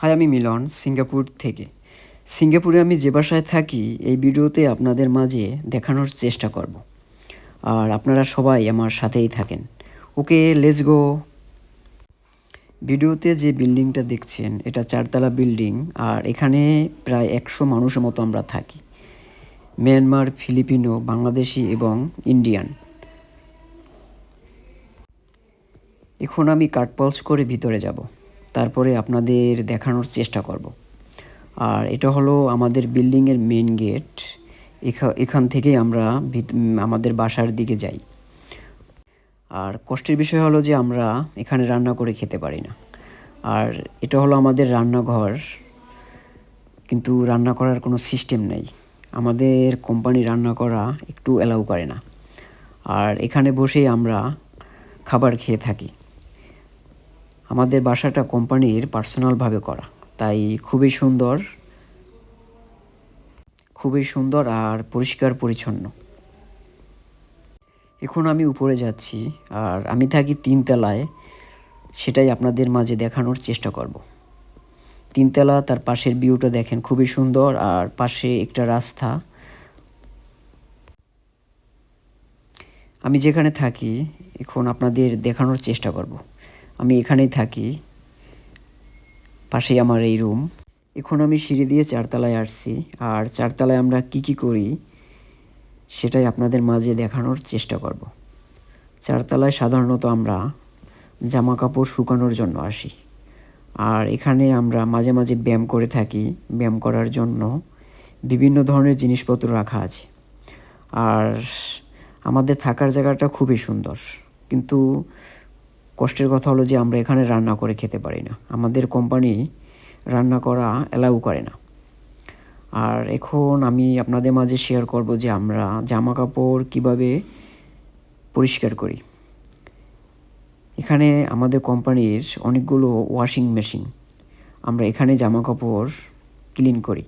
High, আমি মিলন, Singapore থেকে। সিঙ্গাপুরে আমি যে বাসায় থাকি, এই ভিডিওতে আপনাদের মাঝে দেখানোর চেষ্টা করব। আর আপনারা সবাই আমার সাথেই থাকেন। ওকে লেস গো ভিডিওতে যে বিল্ডিংটা দেখছেন, এটা চারতলা বিল্ডিং, আর এখানে প্রায় একশো মানুষের মতো আমরা থাকি। মিয়ানমার, ফিলিপিনো, বাংলাদেশি এবং ইন্ডিয়ান। এখন আমি কাটপলস করে ভিতরে যাব। তারপরে আপনাদের দেখানোর চেষ্টা করব। আর এটা হলো আমাদের বিল্ডিংয়ের মেন গেট এখান থেকেই আমরা আমাদের বাসার দিকে যাই। আর কষ্টের বিষয় হলো যে আমরা এখানে রান্না করে খেতে পারি না। আর এটা হলো আমাদের রান্নাঘর। কিন্তু রান্না করার কোনো সিস্টেম নেই। আমাদের কোম্পানি রান্না করা একটু অ্যালাউ করে না। আর এখানে বসেই আমরা খাবার খেয়ে থাকি। আমাদের বাসাটা কোম্পানির পার্সোনালভাবে করা। তাই খুবই সুন্দর খুবই সুন্দর আর পরিষ্কার পরিচ্ছন্ন। এখন আমি উপরে যাচ্ছি আর আমি থাকি তিনতলায়, সেটাই আপনাদের মাঝে দেখানোর চেষ্টা করব। তিনতলা, তার পাশের ভিউটা দেখেন, খুবই সুন্দর আর পাশে একটা রাস্তা। আমি যেখানে থাকি, এখন আপনাদের দেখানোর চেষ্টা করব। আমি এখানেই থাকি। পাশেই আমার এই রুম এখন আমি সিঁড়ি দিয়ে চারতলায় আসছি। আর চারতলায় আমরা কি কি করি, সেটাই আপনাদের মাঝে দেখানোর চেষ্টা করব। চারতলায় সাধারণত আমরা জামা কাপড় শুকানোর জন্য আসি। আর এখানে আমরা মাঝে মাঝে ব্যায়াম করে থাকি। ব্যায়াম করার জন্য বিভিন্ন ধরনের জিনিসপত্র রাখা আছে। আর আমাদের থাকার জায়গাটা খুবই সুন্দর। কিন্তু কষ্টের কথা হলো যে আমরা এখানে রান্না করে খেতে পারি না। আমাদের কোম্পানি রান্না করা অ্যালাউ করে না। আর এখন আমি আপনাদের মাঝে শেয়ার করব যে আমরা জামা কাপড় কীভাবে পরিষ্কার করি। এখানে আমাদের কোম্পানির অনেকগুলো ওয়াশিং মেশিন আমরা এখানে জামা কাপড় ক্লিন করি।